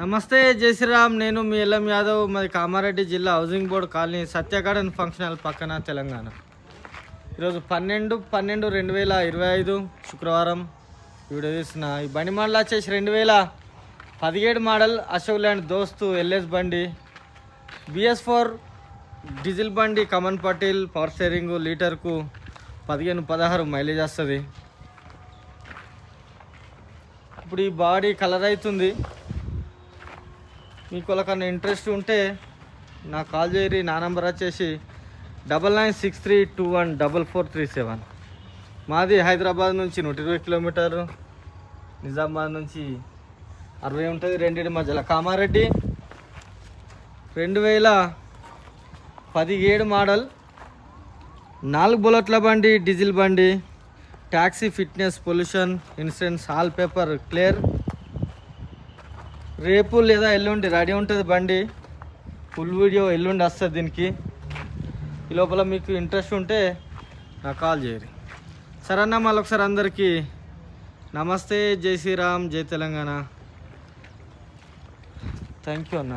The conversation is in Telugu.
నమస్తే జై శ్రీరామ్. నేను మీ ఎల్ఎం యాదవ్. మాది కామారెడ్డి జిల్లా housing board colony Satya garden function hall పక్కన తెలంగాణ. ఈరోజు పన్నెండు పన్నెండు రెండు వేల ఇరవై ఐదు శుక్రవారం వీడియో తీసిన ఈ బండి మోడల్ వచ్చేసి రెండు వేల పదిహేడు మోడల్ అశోక్ ల్యాండ్ దోస్తు ఎల్ఎస్ బండి. బిఎస్ ఫోర్ డీజిల్ బండి కమన్ పటేల్ పవర్ స్టేరింగ్ లీటర్కు పదిహేను పదహారు మైలేజ్ వస్తుంది. ఇప్పుడు ఈ బాడీ కలర్ అవుతుంది. మీకు వాళ్ళకన్నా ఇంట్రెస్ట్ ఉంటే నాకు కాల్ చేయరి నా నంబర్ వచ్చేసి double nine six three two one double four three seven మాది హైదరాబాద్ నుంచి నూట ఇరవై కిలోమీటర్లు నిజామాబాద్ నుంచి అరవై ఉంటుంది రెండింటి మధ్యలో కామారెడ్డి. రెండు వేల పదిహేడు మోడల్ నాలుగు బుల్లెట్ల బండి డీజిల్ బండి taxi fitness pollution insurance all paper clear. రేపు లేదా ఎల్లుండి రెడీ ఉంటుంది బండి. ఫుల్ వీడియో ఎల్లుండి వస్తుంది దీనికి. ఈ లోపల మీకు ఇంట్రెస్ట్ ఉంటే నాకు కాల్ చేయరు సరే అన్న మళ్ళీ ఒకసారి అందరికీ నమస్తే జై శ్రీరామ్ జై తెలంగాణ. థ్యాంక్ యూ అన్న.